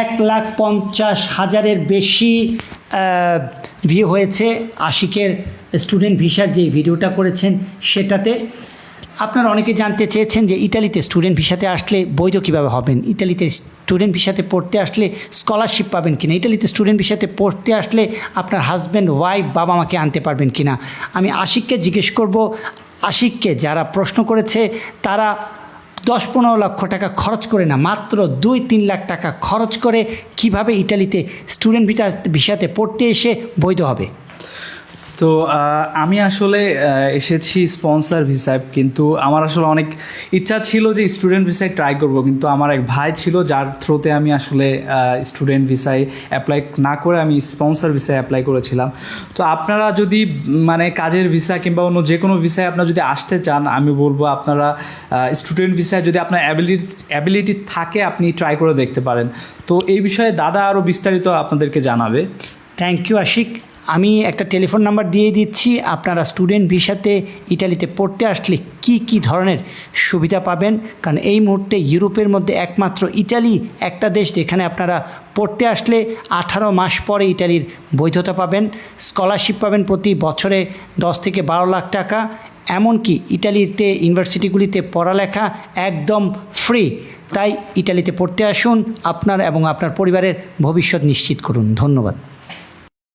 এক লাখ পঞ্চাশ হাজারের বেশি ভিউ হয়েছে আশিকের স্টুডেন্ট ভিসার যে ভিডিওটা করেছেন সেটাতে। আপনারা অনেকে জানতে চেয়েছেন যে ইটালিতে স্টুডেন্ট ভিসাতে আসলে বৈধ কীভাবে হবেন? ইটালিতে স্টুডেন্ট ভিসাতে পড়তে আসলে স্কলারশিপ পাবেন কিনা? ইটালিতে স্টুডেন্ট ভিসাতে পড়তে আসলে আপনার হাজব্যান্ড ওয়াইফ বাবা মাকে আনতে পারবেন কিনা? আমি আশিককে জিজ্ঞেস করব। আশিককে যারা প্রশ্ন করেছে, তারা দশ পনেরো লক্ষ টাকা খরচ করে না, মাত্র দুই তিন লাখ টাকা খরচ করে কীভাবে ইটালিতে স্টুডেন্ট ভিসা ভিসাতে পড়তে এসে বৈধ হবে? তো আমি আসলে এসেছি স্পন্সর ভিসায় কিন্তু আমার আসলে অনেক ইচ্ছা ছিল যে স্টুডেন্ট ভিসায় ট্রাই করব, কিন্তু আমার এক ভাই ছিল যার থ্রুতে আমি আসলে স্টুডেন্ট ভিসায় অ্যাপ্লাই না করে আমি স্পন্সর ভিসায় অ্যাপ্লাই করেছিলাম। তো আপনারা যদি মানে কাজের ভিসা কিংবা অন্য যে কোনো ভিসায় আপনারা যদি আসতে চান, আমি বলব আপনারা স্টুডেন্ট ভিসায় যদি আপনার অ্যাবিলিটি অ্যাবিলিটি থাকে, আপনি ট্রাই করে দেখতে পারেন। তো এই বিষয়ে দাদা আরও বিস্তারিত আপনাদেরকে জানাবে। থ্যাংক ইউ আশিক আমি একটা টেলিফোন নাম্বার দিয়ে দিচ্ছি। আপনারা স্টুডেন্ট ভিসাতে ইটালিতে পড়তে আসলে কি কি ধরনের সুবিধা পাবেন? কারণ এই মুহূর্তে ইউরোপের মধ্যে একমাত্র ইটালি, একটা দেশ যেখানে আপনারা পড়তে আসলে আঠারো মাস পরে ইটালির বৈধতা পাবেন। স্কলারশিপ পাবেন প্রতি বছরে দশ থেকে বারো লাখ টাকা। এমনকি ইটালিতে, ইউনিভার্সিটিগুলিতে পড়ালেখা একদম ফ্রি। তাই ইটালিতে পড়তে আসুন। আপনার এবং আপনার পরিবারের ভবিষ্যৎ নিশ্চিত করুন। ধন্যবাদ।